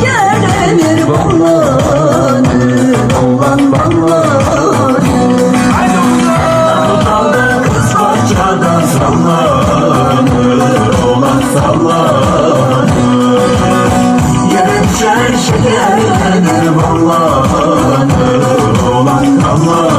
gelenir ballanır Ballan ballanır Haydi Dalda kız Olan sallanır. Yere düşer şekerlenir Olan ballanır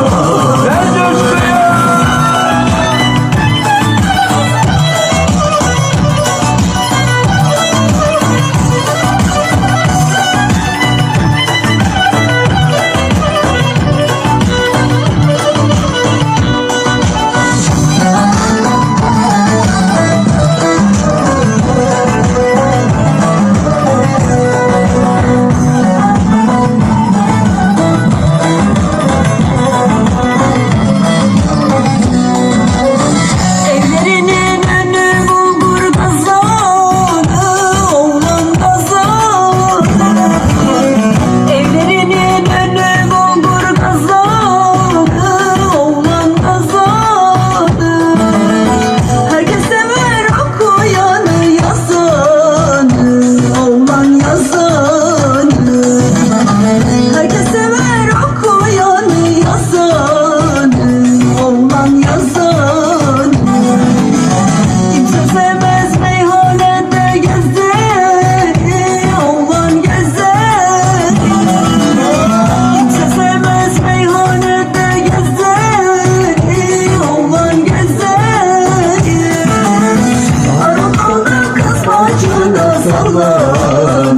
zamanı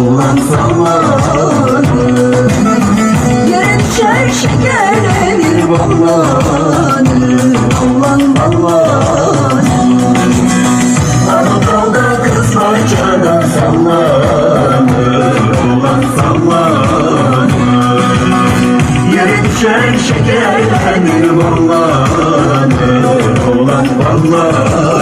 Olan zamanı Yarın çarşı gelenir ballanı Olan ballanı Anadolu'da kızlar canan sallanı Olan sallanı Yarın çarşı gelenir ballanı Olan ballanı